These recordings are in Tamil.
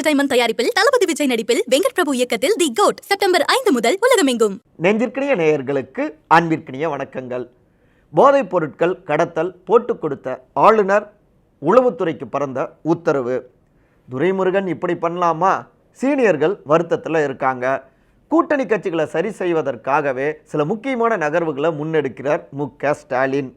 என்டர்டைன்மெண்ட் தயாரிப்பில் தளபதி விஜய் நடிப்பில் வெங்கட் பிரபு இயக்கத்தில் தி கோட் செப்டம்பர் ஐந்து முதல் உலகமெங்கும். நெஞ்சிற்கினிய நேயர்களுக்கு அன்பிற்கினிய வணக்கங்கள். போதைப் பொருட்கள் கடத்தல் போட்டுக் கொடுத்த ஆளுநர் உளவுத்துறைக்கு பறந்த உத்தரவு. துரைமுருகன் இப்படி பண்ணலாமா? சீனியர்கள் வருத்தத்தில் இருக்காங்க. கூட்டணி கட்சிகளை சரி செய்வதற்காகவே சில முக்கியமான நகர்வுகளை முன்னெடுக்கிறார் மு. க. ஸ்டாலின்.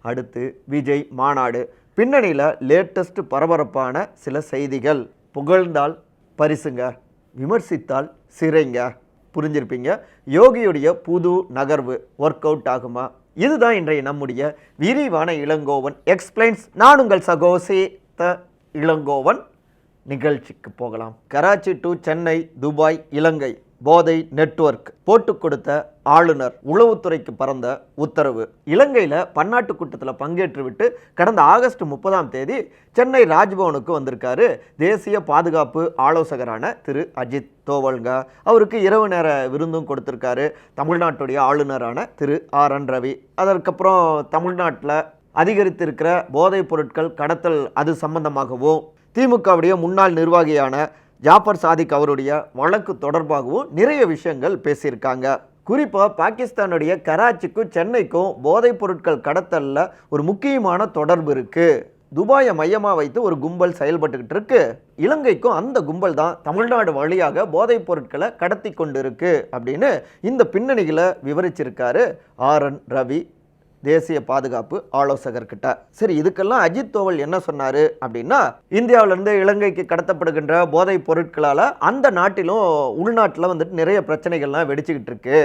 அடுத்து விஜய் மாநாடு. பின்னணியில் லேட்டஸ்ட் பரபரப்பான சில செய்திகள். புகழ்ந்தால் பரிசுங்க விமர்சித்தால் சிறைங்க. புரிஞ்சிருப்பீங்க? யோகியுடைய புது நகர்வு ஒர்க் அவுட் ஆகுமா? இதுதான் இன்றைய நம்முடைய விரிவான இளங்கோவன் எக்ஸ்பிளைன்ஸ் நான் உங்கள் சகோசி இளங்கோவன். நிகழ்ச்சிக்கு போகலாம். Karachi to Chennai Dubai Ilangai. போதை நெட்வொர்க் போட்டு கொடுத்த ஆளுநர் உளவுத்துறைக்கு பறந்த உத்தரவு. இலங்கையில் பன்னாட்டு கூட்டத்தில் பங்கேற்றுவிட்டு கடந்த ஆகஸ்ட் முப்பதாம் தேதி சென்னை ராஜ்பவனுக்கு வந்திருக்காரு தேசிய பாதுகாப்பு ஆலோசகரான திரு அஜித் தோவல்ங்க. அவருக்கு இரவு நேர விருந்தும் கொடுத்திருக்காரு தமிழ்நாட்டுடைய ஆளுநரான திரு ஆர் என் ரவி. அதற்கப்புறம் தமிழ்நாட்டில் அதிகரித்திருக்கிற போதைப் பொருட்கள் கடத்தல் அது சம்பந்தமாகவும் திமுகவுடைய முன்னாள் நிர்வாகியான ஜாஃபர் சாதிக் அவருடைய வழக்கு தொடர்பாகவும் நிறைய விஷயங்கள் பேசியிருக்காங்க. குறிப்பாக பாகிஸ்தானுடைய கராச்சிக்கும் சென்னைக்கும் போதைப் பொருட்கள் கடத்தலில் ஒரு முக்கியமான தொடர்பு இருக்குது துபாயை மையமாக வைத்து ஒரு கும்பல் செயல்பட்டுக்கிட்டு இருக்கு. இலங்கைக்கும் அந்த கும்பல் தான் தமிழ்நாடு வழியாக போதைப் பொருட்களை கடத்தி கொண்டு இருக்கு அப்படின்னு இந்த பின்னணிகளை விவரிச்சிருக்காரு ஆர் என் ரவி. தேசிய பாதுகாப்பு ஆலோசகர்கிட்ட. சரி இதுக்கெல்லாம் அஜித் தோவல் என்ன சொன்னாரு அப்படின்னா இந்தியாவிலிருந்து இலங்கைக்கு கடத்தப்படுகின்ற போதைப் பொருட்களால் அந்த நாட்டிலும் உள்நாட்டில் வந்துட்டு நிறைய பிரச்சனைகள்லாம் வெடிச்சுக்கிட்டு இருக்கு.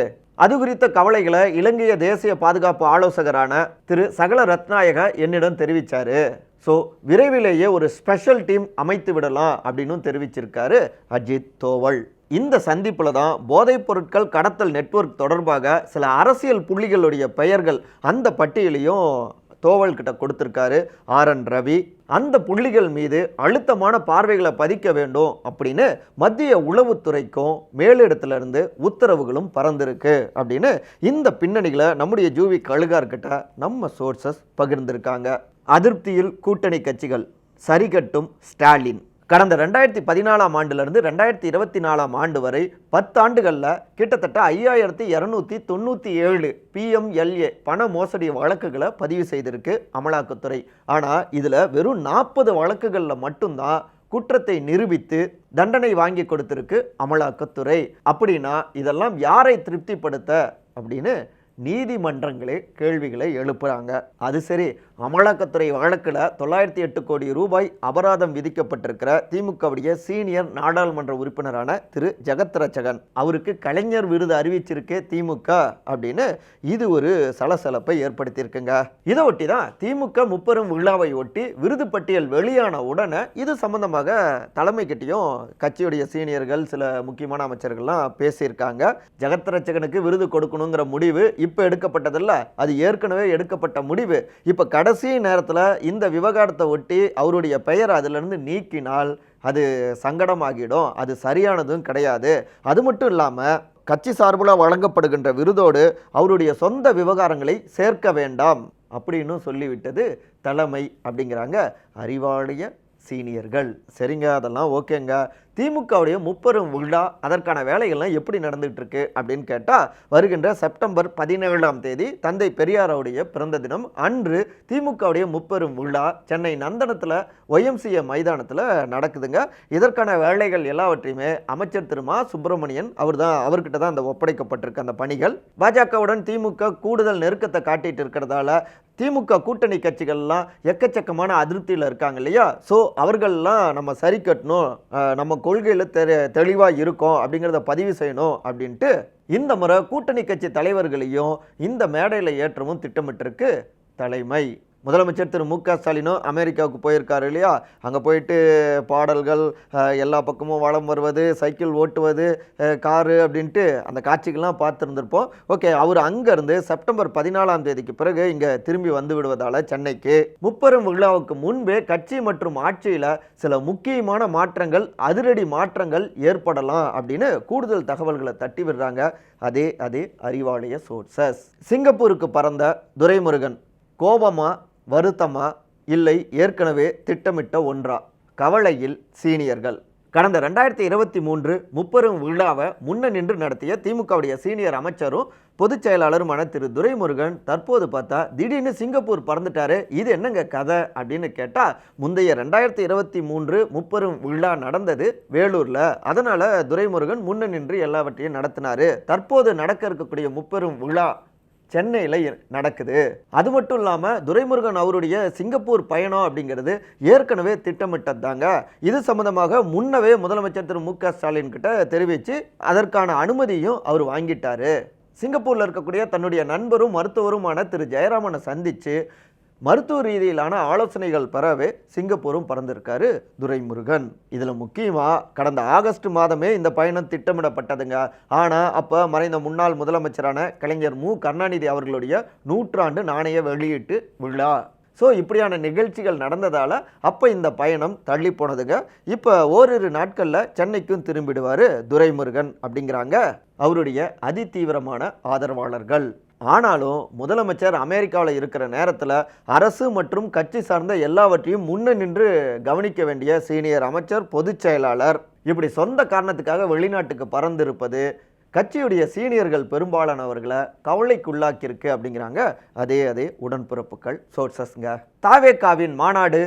அது குறித்த கவலைகளை இலங்கைய தேசிய பாதுகாப்பு ஆலோசகரான திரு சகல ரத்நாயக என்னிடம் தெரிவித்தார் ஸோ விரைவிலேயே ஒரு ஸ்பெஷல் டீம் அமைத்து விடலாம் அப்படின்னு தெரிவிச்சிருக்காரு அஜித் தோவல். இந்த சந்திப்பில் தான் போதைப் பொருட்கள் கடத்தல் நெட்வொர்க் தொடர்பாக சில அரசியல் புள்ளிகளுடைய பெயர்கள் அந்த பட்டியலையும் தோவல்கிட்ட கொடுத்துருக்காரு ஆர் என் ரவி. அந்த புள்ளிகள் மீது அழுத்தமான பார்வைகளை பதிக்க வேண்டும் அப்படின்னு மத்திய உளவுத்துறைக்கும் மேலிடத்திலிருந்து உத்தரவுகளும் பறந்திருக்கு அப்படின்னு இந்த பின்னணிகளை நம்முடைய ஜூவி கழுகார்கிட்ட நம்ம சோர்சஸ் பகிர்ந்திருக்காங்க. அதிருப்தியில் கூட்டணி கட்சிகள் சரிகட்டும் ஸ்டாலின். கடந்த ரெண்டாயிரத்தி பதினாலாம் ஆண்டுலேருந்து ரெண்டாயிரத்தி இருபத்தி நாலாம் ஆண்டு வரை பத்தாண்டுகளில் கிட்டத்தட்ட ஐயாயிரத்தி இரநூத்தி தொண்ணூற்றி ஏழு பிஎம்எல்ஏ பண மோசடி வழக்குகளை பதிவு செய்திருக்கு அமலாக்கத்துறை. ஆனால் இதில் வெறும் நாற்பது வழக்குகளில் மட்டும்தான் குற்றத்தை நிரூபித்து தண்டனை வாங்கி கொடுத்திருக்கு அமலாக்கத்துறை. அப்படின்னா இதெல்லாம் யாரை திருப்திப்படுத்த அப்படின்னு நீதிமன்றங்களே கேள்விகளை எழுப்புறாங்க. அது சரி அமலாக்கத்துறை வழக்கில் தொள்ளாயிரத்தி எட்டு கோடி ரூபாய் அபராதம் விதிக்கப்பட்டிருக்கிற திமுகவுடைய சீனியர் நாடாளுமன்ற உறுப்பினரான திரு ஜெகத் ரச்சகன் அவருக்கு கலைஞர் விருது அறிவிச்சிருக்கே திமுக அப்படின்னு இது ஒரு சலசலப்பை ஏற்படுத்தியிருக்குங்க. இதை ஒட்டி தான் திமுக முப்பெரும் விழாவை ஒட்டி விருது பட்டியல் வெளியான உடனே இது சம்பந்தமாக தலைமை கிட்டையும் கட்சியுடைய சீனியர்கள் சில முக்கியமான அமைச்சர்கள்லாம் பேசியிருக்காங்க. ஜெகத் ரச்சகனுக்கு விருது கொடுக்கணுங்கிற முடிவு இப்போ எடுக்கப்பட்டதில்ல. அது ஏற்கனவே எடுக்கப்பட்ட முடிவு. இப்போ கடைசி நேரத்தில் இந்த விவகாரத்தை ஒட்டி அவருடைய பெயர் அதிலிருந்து நீக்கினால் அது சங்கடமாகிடும் அது சரியானதும் கிடையாது. அது மட்டும் இல்லாமல் கட்சி சார்பில் வழங்கப்படுகின்ற விருதோடு அவருடைய சொந்த விவகாரங்களை சேர்க்க வேண்டாம் அப்படின்னு சொல்லிவிட்டது தலைமை அப்படிங்கிறாங்க அறிவாளிய சீனியர்கள். சரிங்க அதெல்லாம் ஓகேங்க. திமுகவுடைய முப்பெரும் விழா அதற்கான வேலைகள்லாம் எப்படி நடந்துகிட்டு இருக்கு அப்படின்னு கேட்டால் வருகின்ற செப்டம்பர் பதினேழாம் தேதி தந்தை பெரியாரோடைய பிறந்த தினம். அன்று திமுகவுடைய முப்பெரும் விழா சென்னை நந்தனத்தில் ஒய்எம்சிஏ மைதானத்தில் நடக்குதுங்க. இதற்கான வேலைகள் எல்லாவற்றையுமே அமைச்சர் திரு மா சுப்பிரமணியன் அவர் தான் அவர்கிட்ட தான் அந்த ஒப்படைக்கப்பட்டிருக்கு அந்த பணிகள். பாஜகவுடன் திமுக கூடுதல் நெருக்கத்தை காட்டிட்டு இருக்கிறதால திமுக கூட்டணி கட்சிகள்லாம் எக்கச்சக்கமான அதிருப்தியில் இருக்காங்க இல்லையா? ஸோ அவர்கள்லாம் நம்ம சரி கட்டணும் நம்ம கொள்கையில் தெ தெளிவாக இருக்கோம் அப்படிங்கிறத பதிவு செய்யணும் அப்படின்ட்டு இந்த முறை கூட்டணி கட்சி தலைவர்களையும் இந்த மேடையில் ஏற்றவும் திட்டமிட்டிருக்கு தலைமை. முதலமைச்சர் திரு மு க ஸ்டாலினும் அமெரிக்காவுக்கு போயிருக்காரு இல்லையா? அங்கே போயிட்டு பாடல்கள் எல்லா பக்கமும் வளம் வருவது சைக்கிள் ஓட்டுவது காரு அப்படின்ட்டு அந்த காட்சிகள்லாம் பார்த்துருந்துருப்போம். ஓகே அவர் அங்கேருந்து செப்டம்பர் பதினாலாம் தேதிக்கு பிறகு இங்கே திரும்பி வந்து விடுவதால் சென்னைக்கு முப்பெரும் விழாவுக்கு முன்பே கட்சி மற்றும் ஆட்சியில் சில முக்கியமான மாற்றங்கள் அதிரடி மாற்றங்கள் ஏற்படலாம் அப்படின்னு கூடுதல் தகவல்களை தட்டி விடுறாங்க. அதே அதே அறிவாலய சோர்சஸ். சிங்கப்பூருக்கு பறந்த துரைமுருகன் கோபமாக வருத்தமா? இல்லை ஏற்கனவே திட்டமிட்ட ஒன்றா? கவலையில் சீனியர்கள். கடந்த ரெண்டாயிரத்தி இருபத்தி மூன்று முப்பெரும் விழாவை முன்ன நின்று நடத்திய திமுகவுடைய சீனியர் அமைச்சரும் பொதுச் செயலாளருமான திரு. துரைமுருகன் தற்போது பார்த்தா திடீர்னு சிங்கப்பூர் பறந்துட்டாரு இது என்னங்க கதை அப்படின்னு கேட்டால் முந்தைய ரெண்டாயிரத்தி இருபத்தி மூன்று முப்பெரும் விழா நடந்தது வேலூரில். அதனால் துரைமுருகன் முன்ன நின்று எல்லாவற்றையும் நடத்தினாரு. தற்போது நடக்க இருக்கக்கூடிய முப்பெரும் விழா சென்னையில் நடக்குது. அது மட்டும் இல்லாமல் துரைமுருகன் அவருடைய சிங்கப்பூர் பயணம் அப்படிங்கிறது ஏற்கனவே திட்டமிட்டது தாங்க இது சம்பந்தமாக முன்னவே முதலமைச்சர் திரு மு க ஸ்டாலின் கிட்ட தெரிவித்து அதற்கான அனுமதியும் அவர் வாங்கிட்டாரு. சிங்கப்பூரில் இருக்கக்கூடிய தன்னுடைய நண்பரும் மருத்துவருமான திரு ஜெயராமனை சந்தித்து மருத்துவ ரீதியிலான ஆலோசனைகள் பெறவே சிங்கப்பூரும் பறந்திருக்காரு துரைமுருகன். இதில் முக்கியமாக கடந்த ஆகஸ்ட் மாதமே இந்த பயணம் திட்டமிடப்பட்டதுங்க. ஆனால் அப்போ மறைந்த முன்னாள் முதலமைச்சரான கலைஞர் மு. கருணாநிதி அவர்களுடைய நூற்றாண்டு நாணய வெளியீட்டு விழா. ஸோ இப்படியான நிகழ்ச்சிகள் நடந்ததால் அப்போ இந்த பயணம் தள்ளி போனதுங்க. இப்போ ஓரிரு நாட்களில் சென்னைக்கும் திரும்பிடுவார் துரைமுருகன் அப்படிங்கிறாங்க அவருடைய அதிதீவிரமான ஆதரவாளர்கள். ஆனாலும் முதலமைச்சர் அமெரிக்காவில் இருக்கிற நேரத்தில் அரசு மற்றும் கட்சி சார்ந்த எல்லாவற்றையும் முன்ன நின்று கவனிக்க வேண்டிய சீனியர் அமைச்சர் பொதுச் செயலாளர். இப்படி சொந்த காரணத்துக்காக வெளிநாட்டுக்கு பறந்திருப்பது கட்சியுடைய சீனியர்கள் பெரும்பாலானவர்களை கவலைக்குள்ளாக்கியிருக்கு அப்படிங்கிறாங்க. அதே அதே உடன்பிறப்புகள் சோர்சஸ்ங்க. தாவேக்காவின் மாநாடு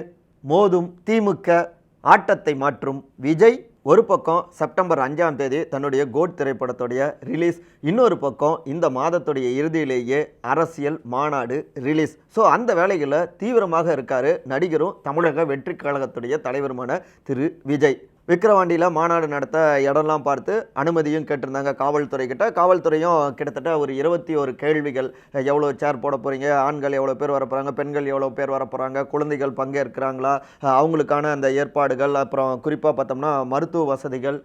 மோதும் திமுக ஆட்டத்தை மாற்றும் விஜய் ஒரு பக்கம் செப்டம்பர் அஞ்சாம் தேதி தன்னுடைய கோட் திரைப்படத்துடைய ரிலீஸ் இன்னொரு பக்கம் இந்த மாதத்துடைய இறுதியிலேயே அரசியல் மாநாடு ரிலீஸ் ஸோ அந்த வேலைகளில் தீவிரமாக இருக்கார் நடிகரும் தமிழக வெற்றி கழகத்துடைய தலைவருமான திரு விஜய். விக்கிரவாண்டியில் மாநாடு நடத்த இடம்லாம் பார்த்து அனுமதியும் கேட்டிருந்தாங்க காவல்துறை கிட்ட. காவல்துறையும் கிட்டத்தட்ட ஒரு இருபத்தி ஒரு கேள்விகள் எவ்வளோ சேர் போட போகிறீங்க ஆண்கள் எவ்வளோ பேர் வர போகிறாங்க பெண்கள் எவ்வளோ பேர் வர போகிறாங்க குழந்தைகள் பங்கேற்கிறாங்களா அவங்களுக்கான அந்த ஏற்பாடுகள் அப்புறம் குறிப்பாக பார்த்தோம்னா மருத்துவ வசதிகள்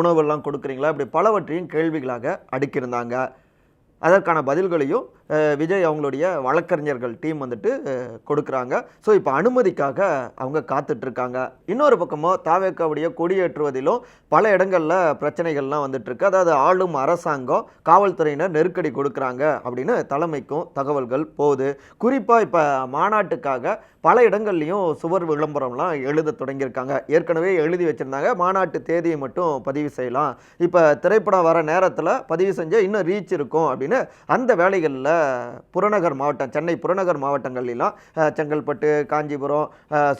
உணவெல்லாம் கொடுக்குறீங்களா இப்படி பலவற்றையும் கேள்விகளாக அடுக்கியிருந்தாங்க. அதற்கான பதில்களையும் விஜய் அவங்களுடைய வழக்கறிஞர்கள் டீம் வந்துட்டு கொடுக்குறாங்க. ஸோ இப்போ அனுமதிக்காக அவங்க காத்துட்ருக்காங்க. இன்னொரு பக்கமோ தாவேக்காவுடைய கொடியேற்றுவதிலும் பல இடங்களில் பிரச்சனைகள்லாம் வந்துட்டுருக்கு அதாவது ஆளும் அரசாங்கம் காவல்துறையினர் நெருக்கடி கொடுக்குறாங்க அப்படின்னு தலைமைக்கும் தகவல்கள் போகுது. குறிப்பாக இப்போ மாநாட்டுக்காக பல இடங்கள்லையும் சுவர் விளம்பரம்லாம் எழுத தொடங்கியிருக்காங்க. ஏற்கனவே எழுதி வச்சுருந்தாங்க. மாநாட்டு தேதியை மட்டும் பதிவு செய்யலாம். இப்போ திரைப்படம் வர நேரத்தில் பதிவு செஞ்சால் இன்னும் ரீச் இருக்கும் அப்படின்னு அந்த வேலைகளில் புறநகர் மாவட்டம் சென்னை புறநகர் மாவட்டங்கள்லாம் செங்கல்பட்டு காஞ்சிபுரம்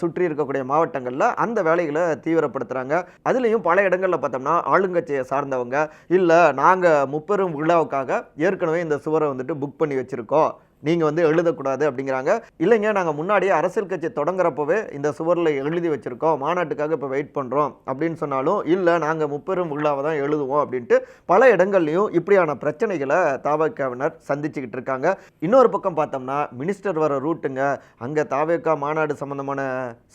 சுற்றி இருக்கக்கூடிய மாவட்டங்களில் அந்த வேலைகளை தீவிரப்படுத்துகிறாங்க அதுலேயும் பல இடங்களில் பார்த்தோம்னா ஆளுங்கட்சியை சார்ந்தவங்க இல்லை நாங்கள் முப்பெரும் விழாவுக்காக ஏற்கனவே இந்த சுவரை வந்துட்டு புக் பண்ணி வச்சுருக்கோம். நீங்கள் வந்து எழுதக்கூடாது அப்படிங்கிறாங்க. இல்லைங்க நாங்கள் முன்னாடியே அரசியல் கட்சி தொடங்குறப்பவே இந்த சுவரில் எழுதி வச்சுருக்கோம். மாநாட்டுக்காக இப்போ வெயிட் பண்ணுறோம் அப்படின்னு சொன்னாலும் இல்லை நாங்கள் முப்பெரும் விழாவை தான் எழுதுவோம் அப்படின்ட்டு பல இடங்கள்லையும் இப்படியான பிரச்சனைகளை தாவக்காவினர் சந்திச்சுக்கிட்டு இருக்காங்க. இன்னொரு பக்கம் பார்த்தோம்னா மினிஸ்டர் வர ரூட்டுங்க அங்கே தாவேக்கா மாநாடு சம்மந்தமான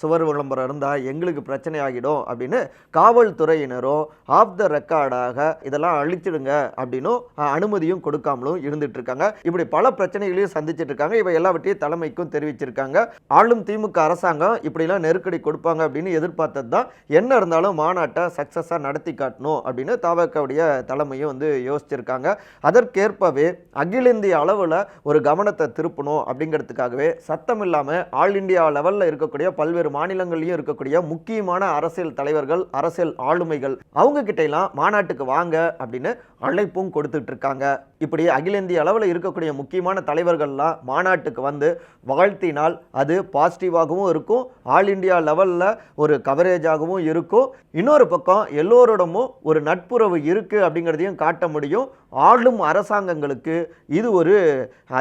சுவர் விளம்பரம் இருந்தால் எங்களுக்கு பிரச்சனை ஆகிடும் அப்படின்னு காவல்துறையினரும் ஆஃப் த ரெக்கார்டாக இதெல்லாம் அழிச்சிடுங்க அப்படின்னும் அனுமதியும் கொடுக்காமலும் இருந்துட்டு இருக்காங்க. இப்படி பல பிரச்சனைகளையும் சந்திச்சுட்டு இருக்காங்க இவை எல்லாவற்றையும் தலைமைக்கும் தெரிவிச்சிருக்காங்க. ஆளும் திமுக அரசாங்கம் இப்படிலாம் நெருக்கடி கொடுப்பாங்க அப்படின்னு எதிர்பார்த்தது தான். என்ன இருந்தாலும் மாநாட்டை சக்ஸஸாக நடத்தி காட்டணும் அப்படின்னு தாவக்காவுடைய தலைமையும் வந்து யோசிச்சிருக்காங்க. அதற்கேற்பவே அகில இந்திய அளவில் ஒரு கவனத்தை திருப்பணும் அப்படிங்கிறதுக்காகவே சத்தம் இல்லாமல் ஆல் இந்தியா லெவலில் இருக்கக்கூடிய பல்வேறு மாநிலங்கள்லையும் இருக்கக்கூடிய முக்கியமான அரசியல் தலைவர்கள் அரசியல் ஆளுமைகள் அவங்க கிட்டையெல்லாம் மாநாட்டுக்கு வாங்க அப்படின்னு அழைப்பும் கொடுத்துட்டு இருக்காங்க இப்படி அகில இந்திய அளவில் இருக்கக்கூடிய முக்கியமான தலைவர்கள்லாம் மாநாட்டுக்கு வந்து வாழ்த்தினால் அது பாசிட்டிவாகவும் இருக்கும். ஆல் இந்தியா லெவலில் ஒரு கவரேஜாகவும் இருக்கும். இன்னொரு பக்கம் எல்லோரிடமும் ஒரு நட்புறவு இருக்குது அப்படிங்கிறதையும் காட்ட முடியும். ஆளும் அரசாங்கங்களுக்கு இது ஒரு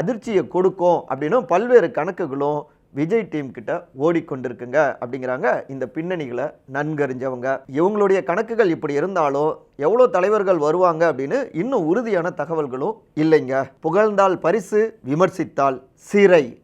அதிர்ச்சியை கொடுக்கும் அப்படின்னு பல்வேறு கணக்குகளும் விஜய் டீம் கிட்ட ஓடிக்கொண்டிருக்குங்க அப்படிங்கிறாங்க இந்த பின்னணிகளை நன்கறிஞ்சவங்க. இவங்களுடைய கணக்குகள் இப்படி இருந்தாலும் எவ்வளோ தலைவர்கள் வருவாங்க அப்படின்னு இன்னும் உறுதியான தகவல்களும் இல்லைங்க. புகழ்ந்தால் பரிசு விமர்சித்தால் சிறை.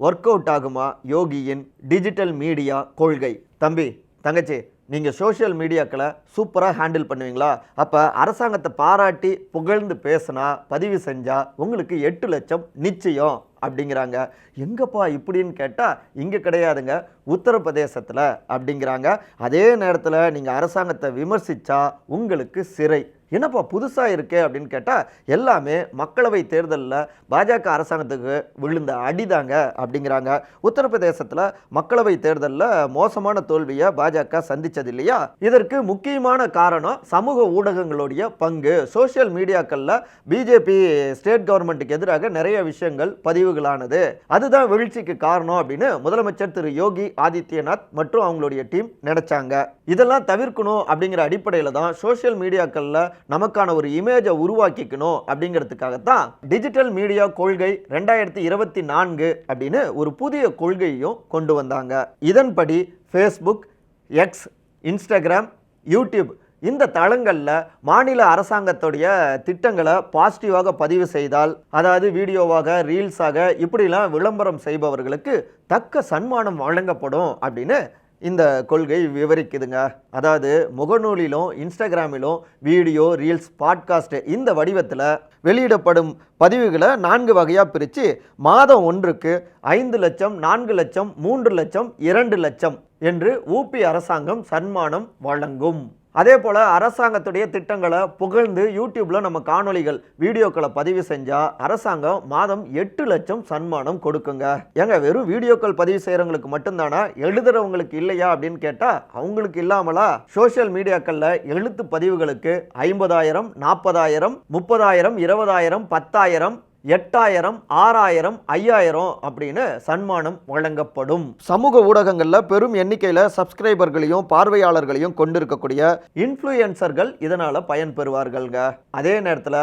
ஒர்க் அவுட் ஆகுமா? யோகியின் டிஜிட்டல் மீடியா கொள்கை. தம்பி தங்கச்சி நீங்கள் சோஷியல் மீடியாக்களை சூப்பராக ஹேண்டில் பண்ணுவீங்களா? அப்போ அரசாங்கத்தை பாராட்டி புகழ்ந்து பேசினா பதிவு செஞ்சால் உங்களுக்கு எட்டு லட்சம் நிச்சயம் அப்படிங்கிறாங்க. எங்கப்பா இப்படின்னு கேட்டால் இங்கே கிடையாதுங்க. உத்தரப்பிரதேசத்தில் அப்படிங்கிறாங்க. அதே நேரத்தில் நீங்கள் அரசாங்கத்தை விமர்சித்தா உங்களுக்கு சிறை. என்னப்பா புதுசாக இருக்கே அப்படின்னு கேட்டால் எல்லாமே மக்களவை தேர்தலில் பாஜக அரசாங்கத்துக்கு விழுந்த அடிதாங்க அப்படிங்கிறாங்க. உத்தரப்பிரதேசத்தில் மக்களவை தேர்தலில் மோசமான தோல்வியை பாஜக சந்தித்தது இல்லையா? இதற்கு முக்கியமான காரணம் சமூக ஊடகங்களுடைய பங்கு. சோஷியல் மீடியாக்களில் பிஜேபி ஸ்டேட் கவர்மெண்ட்டுக்கு எதிராக நிறைய விஷயங்கள் பதிவுகளானது. அதுதான் வீழ்ச்சிக்கு காரணம் அப்படின்னு முதலமைச்சர் திரு யோகி ஆதித்யநாத் மற்றும் அவங்களுடைய டீம் நினைச்சாங்க. இதெல்லாம் தவிர்க்கணும் அப்படிங்கிற அடிப்படையில் தான் சோஷியல் மீடியாக்களில் நமக்கான ஒரு இமேஜை உருவாக்கிக்கணும் அப்படிங்கிறதுக்காகத்தான் டிஜிட்டல் மீடியா கொள்கை ரெண்டாயிரத்தி இருபத்தி நான்கு அப்படின்னு ஒரு புதிய கொள்கையும் கொண்டு வந்தாங்க. இதன்படி ஃபேஸ்புக் எக்ஸ் இன்ஸ்டாகிராம் யூடியூப் இந்த தளங்களில் மாநில அரசாங்கத்துடைய திட்டங்களை பாசிட்டிவாக பதிவு செய்தால் அதாவது வீடியோவாக ரீல்ஸாக இப்படிலாம் விளம்பரம் செய்பவர்களுக்கு தக்க சன்மானம் வழங்கப்படும் அப்படின்னு இந்த கொள்கை விவரிக்குதுங்க. அதாவது முகநூலிலும் இன்ஸ்டாகிராமிலும் வீடியோ ரீல்ஸ் பாட்காஸ்ட் இந்த வடிவத்தில் வெளியிடப்படும் பதிவுகளை நான்கு வகையாக பிரித்து மாதம் ஒன்றுக்கு ஐந்து லட்சம் நான்கு லட்சம் மூன்று லட்சம் இரண்டு லட்சம் என்று ஊபி அரசாங்கம் சன்மானம் வழங்கும். அதே போல் அரசாங்கத்துடைய திட்டங்களை புகழ்ந்து யூடியூப்பில் நம்ம காணொளிகள் வீடியோக்களை பதிவு செஞ்சால் அரசாங்கம் மாதம் எட்டு லட்சம் சன்மானம் கொடுக்குங்க. ஏங்க வெறும் வீடியோக்கள் பதிவு செய்கிறவங்களுக்கு மட்டும்தானா? எழுதுறவங்களுக்கு இல்லையா அப்படின்னு கேட்டால் அவங்களுக்கு இல்லாமலா? சோஷியல் மீடியாக்களில் எழுத்து பதிவுகளுக்கு ஐம்பதாயிரம் நாற்பதாயிரம் முப்பதாயிரம் இருபதாயிரம் பத்தாயிரம் எட்டாயிரம் ஆறாயிரம் ஐயாயிரம் அப்படின்னு சன்மானம் வழங்கப்படும். சமூக ஊடகங்களில் பெரும் எண்ணிக்கையில் சப்ஸ்கிரைபர்களையும் பார்வையாளர்களையும் கொண்டிருக்கக்கூடிய இன்ஃப்ளூயன்சர்கள் இதனால் பயன்பெறுவார்கள்ங்க. அதே நேரத்தில்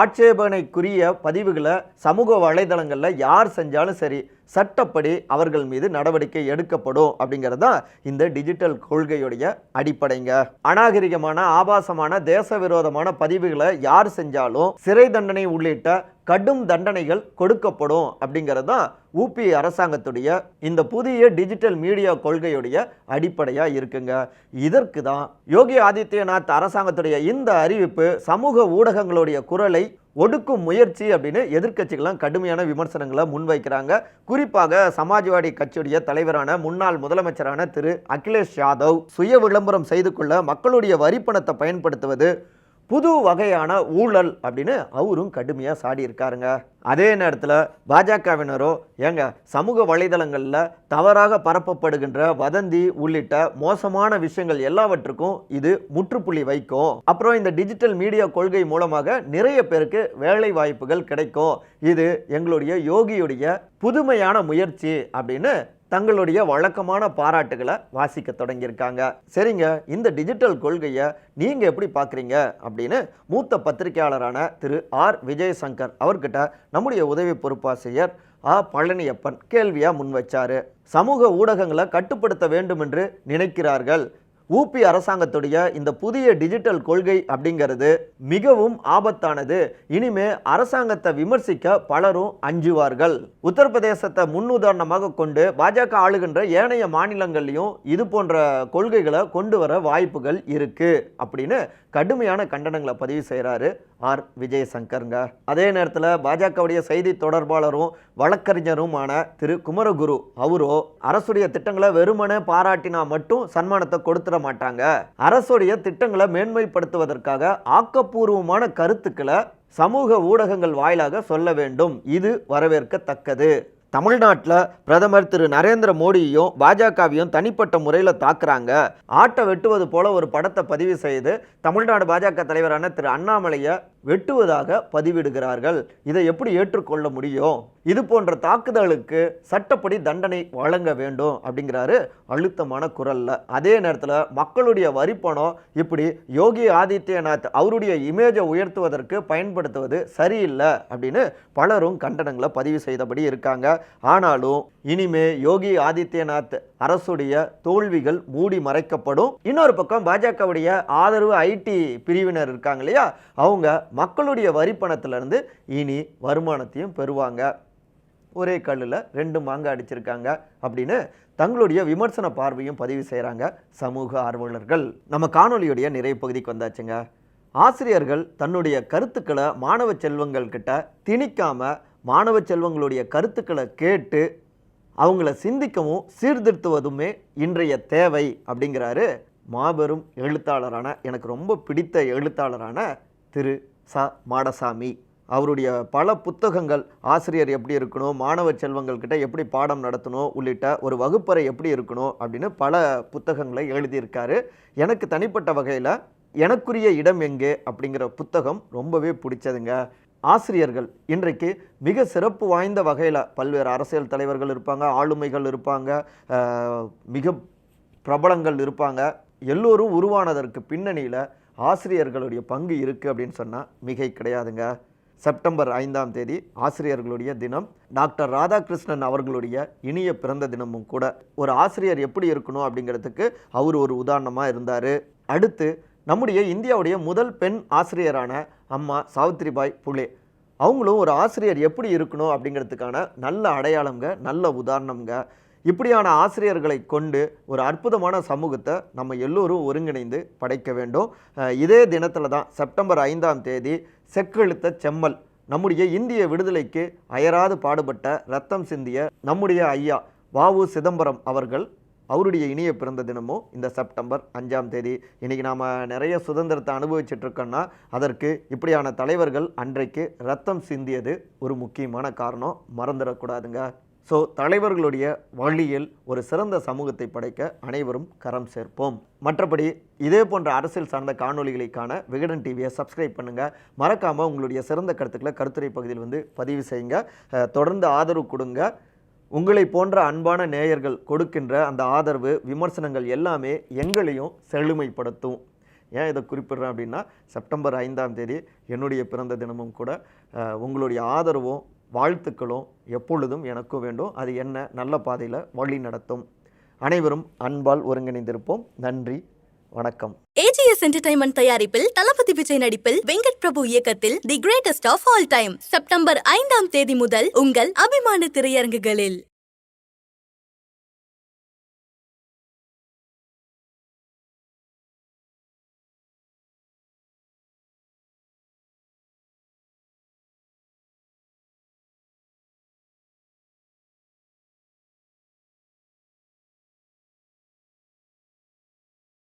ஆட்சேபனைக்குரிய பதிவுகளை சமூக வலைதளங்களில் யார் செஞ்சாலும் சரி சட்டப்படி அவர்கள் மீது நடவடிக்கை எடுக்கப்படும் அப்படிங்கிறது தான் இந்த டிஜிட்டல் கொள்கையுடைய அடிப்படைங்க. அநாகரிகமான ஆபாசமான தேச விரோதமான பதிவுகளை யார் செஞ்சாலும் சிறை தண்டனை உள்ளிட்ட கடும் தண்டனைகள் கொடுக்கப்படும் அப்படிங்கிறது தான் ஊபி அரசாங்கத்துடைய இந்த புதிய டிஜிட்டல் மீடியா கொள்கையுடைய அடிப்படையாக இருக்குங்க. இதற்கு தான் யோகி ஆதித்யநாத் அரசாங்கத்துடைய இந்த அறிவிப்பு சமூக ஊடகங்களுடைய குரலை ஒடுக்கும் முயற்சி அப்படின்னு எதிர்கட்சிகள்லாம் கடுமையான விமர்சனங்களை முன்வைக்கிறாங்க. குறிப்பாக சமாஜ்வாடி கட்சியுடைய தலைவரான முன்னாள் முதலமைச்சரான திரு அகிலேஷ் யாதவ் சுய விளம்பரம் செய்து கொள்ள மக்களுடைய வரிப்பணத்தை பயன்படுத்துவது புது வகையான ஊழல் அப்படின்னு அவரும் கடுமையாக சாடி இருக்காருங்க. அதே நேரத்தில் பாஜகவினரோ ஏங்க சமூக வலைதளங்களில் தவறாக பரப்பப்படுகின்ற வதந்தி உள்ளிட்ட மோசமான விஷயங்கள் எல்லாவற்றுக்கும் இது முற்றுப்புள்ளி வைக்கும். அப்புறம் இந்த டிஜிட்டல் மீடியா கொள்கை மூலமாக நிறைய பேருக்கு வேலை வாய்ப்புகள் கிடைக்கும். இது எங்களுடைய யோகியுடைய புதுமையான முயற்சி அப்படின்னு தங்களுடைய வழக்கமான பாராட்டுகளை வாசிக்க தொடங்கியிருக்காங்க. சரிங்க இந்த டிஜிட்டல் கொள்கையை நீங்கள் எப்படி பார்க்குறீங்க அப்படின்னு மூத்த பத்திரிகையாளரான திரு ஆர். விஜயசங்கர் அவர்கிட்ட நம்முடைய உதவி பொறுப்பாசிரியர் ஆ. பழனியப்பன் கேள்வியாக முன்வைச்சாரு. சமூக ஊடகங்களை கட்டுப்படுத்த வேண்டும் என்று நினைக்கிறார்கள். ஊபி அரசாங்கத்துடைய இந்த புதிய டிஜிட்டல் கொள்கை அப்படிங்கிறது மிகவும் ஆபத்தானது. இனிமே அரசாங்கத்தை விமர்சிக்க பலரும் அஞ்சுவார்கள். உத்தரப்பிரதேசத்தை முன்னுதாரணமாக கொண்டு பாஜக ஆளுகின்ற ஏனைய மாநிலங்கள்லையும் இது போன்ற கொள்கைகளை கொண்டு வர வாய்ப்புகள் இருக்கு அப்படின்னு கடுமையான கண்டனங்களை பதிவு செய்கிறாரு ஆர். விஜயசங்கருங்க. அதே நேரத்தில் பாஜகவுடைய செய்தி தொடர்பாளரும் வழக்கறிஞருமான திரு. குமரகுரு அவரோ அரசுடைய திட்டங்களை வெறுமனே பாராட்டினா மட்டும் சன்மானத்தை கொடுத்துட மாட்டாங்க. அரசுடைய திட்டங்களை மேன்மைப்படுத்துவதற்காக ஆக்கப்பூர்வமான கருத்துக்களை சமூக ஊடகங்கள் வாயிலாக சொல்ல வேண்டும். இது வரவேற்கத்தக்கது. தமிழ்நாட்டில் பிரதமர் திரு நரேந்திர மோடியையும் பாஜகவையும் தனிப்பட்ட முறையில் தாக்குறாங்க. ஆட்டை வெட்டுவது போல ஒரு படத்தை பதிவு செய்து தமிழ்நாடு பாஜக தலைவரான திரு அண்ணாமலையை வெட்டுவதாக பதிவிடுகிறார்கள். இதை எப்படி ஏற்றுக்கொள்ள முடியும்? இது போன்ற தாக்குதலுக்கு சட்டப்படி தண்டனை வழங்க வேண்டும் அப்படிங்கிறாரு அழுத்தமான குரல்ல. அதே நேரத்தில் மக்களுடைய வரிப்பணம் இப்படி யோகி ஆதித்யநாத் அவருடைய இமேஜை உயர்த்துவதற்கு பயன்படுத்துவது சரியில்லை அப்படின்னு பலரும் கண்டனங்களை பதிவு செய்தபடி இருக்காங்க. ஆனாலும் இனிமே யோகி ஆதித்யநாத் அரசுடைய தோல்விகள் மூடி மறைக்கப்படும். இன்னொரு பக்கம் பாஜகவுடைய ஆதரவு ஐடி பிரிவினர் இருக்காங்க இல்லையா? அவங்க மக்களுடைய வரி வரிப்பணத்திலிருந்து இனி வருமானத்தையும் பெறுவாங்க. ஒரே கல்லில் ரெண்டு மாங்காய் அடிச்சிருக்காங்க அப்படின்னு தங்களுடைய விமர்சன பார்வையும் பதிவு செய்கிறாங்க சமூக ஆர்வலர்கள். நம்ம காணொலியுடைய நிறைய பகுதிக்கு வந்தாச்சுங்க. ஆசிரியர்கள் தன்னுடைய கருத்துக்களை மாணவ செல்வங்கள் கிட்ட திணிக்காம மாணவ செல்வங்களுடைய கருத்துக்களை கேட்டு அவங்கள சிந்திக்கவும் சீர்திருத்துவதுமே இன்றைய தேவை அப்படிங்கிறாரு மாபெரும் எழுத்தாளரான எனக்கு ரொம்ப பிடித்த எழுத்தாளரான திரு சா மாடசாமி. அவருடைய பல புத்தகங்கள் ஆசிரியர் எப்படி இருக்கணும் மாணவ செல்வங்கள்கிட்ட எப்படி பாடம் நடத்தணும் உள்ளிட்ட ஒரு வகுப்பறை எப்படி இருக்கணும் அப்படின்னு பல புத்தகங்களை எழுதியிருக்காரு. எனக்கு தனிப்பட்ட வகையில் எனக்குரிய இடம் எங்கே அப்படிங்கிற புத்தகம் ரொம்பவே பிடிச்சதுங்க. ஆசிரியர்கள் இன்றைக்கு மிக சிறப்பு வாய்ந்த வகையில் பல்வேறு அரசியல் தலைவர்கள் இருப்பாங்க ஆளுமைகள் இருப்பாங்க மிக பிரபலங்கள் இருப்பாங்க. எல்லோரும் உருவானதற்கு பின்னணியில் ஆசிரியர்களுடைய பங்கு இருக்குது அப்படின்னு சொன்னால் மிகை கிடையாதுங்க. செப்டம்பர் ஐந்தாம் தேதி ஆசிரியர்களுடைய தினம். டாக்டர் ராதாகிருஷ்ணன் அவர்களுடைய இனிய பிறந்த தினமும் கூட. ஒரு ஆசிரியர் எப்படி இருக்கணும் அப்படிங்கிறதுக்கு அவர் ஒரு உதாரணமாக இருந்தார். அடுத்து நம்முடைய இந்தியாவுடைய முதல் பெண் ஆசிரியரான அம்மா சாவித்ரிபாய் புலே. அவங்களும் ஒரு ஆசிரியர் எப்படி இருக்கணும் அப்படிங்கிறதுக்கான நல்ல அடையாளம்ங்க நல்ல உதாரணம்ங்க. இப்படியான ஆசிரியர்களை கொண்டு ஒரு அற்புதமான சமூகத்தை நம்ம எல்லோரும் ஒருங்கிணைந்து படைக்க வேண்டும். இதே தினத்தில் தான் செப்டம்பர் ஐந்தாம் தேதி செக்கெழுத்த செம்மல் நம்முடைய இந்திய விடுதலைக்கு அயராது பாடுபட்ட ரத்தம் சிந்திய நம்முடைய ஐயா வாவு சிதம்பரம் அவர்கள் அவருடைய இனிய பிறந்த தினமும் இந்த செப்டம்பர் அஞ்சாம் தேதி. இன்றைக்கி நாம் நிறைய சுதந்திரத்தை அனுபவிச்சிட்ருக்கோன்னா அதற்கு இப்படியான தலைவர்கள் அன்றைக்கு ரத்தம் சிந்தியது ஒரு முக்கியமான காரணம். மறந்துடக்கூடாதுங்க. ஸோ தலைவர்களுடைய வழியில் ஒரு சிறந்த சமூகத்தை படைக்க அனைவரும் கரம் சேர்ப்போம். மற்றபடி இதே போன்ற அரசியல் சார்ந்த காணொளிகளுக்கான விகடன் டிவியை சப்ஸ்கிரைப் பண்ணுங்கள் மறக்காமல் உங்களுடைய சிறந்த கருத்துக்களை கருத்துரை பகுதியில் வந்து பதிவு செய்யுங்க. தொடர்ந்து ஆதரவு கொடுங்க. உங்களை போன்ற அன்பான நேயர்கள் கொடுக்கின்ற அந்த ஆதரவு விமர்சனங்கள் எல்லாமே எங்களையும் செழுமைப்படுத்தும். ஏன் இதை குறிப்பிட்றேன் அப்படின்னா செப்டம்பர் ஐந்தாம் தேதி என்னுடைய பிறந்த தினமும் கூட உங்களுடைய ஆதரவும் வாழ்த்துக்களும் எப்பொழுதும் எனக்கும் வேண்டும் அது என்ன நல்ல பாதையில் வழி நடத்தும். அனைவரும் அன்பால் ஒருங்கிணைந்திருப்போம். நன்றி வணக்கம். ஏஜிஎஸ் என்டர்டைன்மெண்ட் தயாரிப்பில் தளபதி விஜய் நடிப்பில் வெங்கட் பிரபு இயக்கத்தில் the greatest of all time September ஐந்தாம் தேதி முதல் உங்கள் அபிமான திரையரங்குகளில்.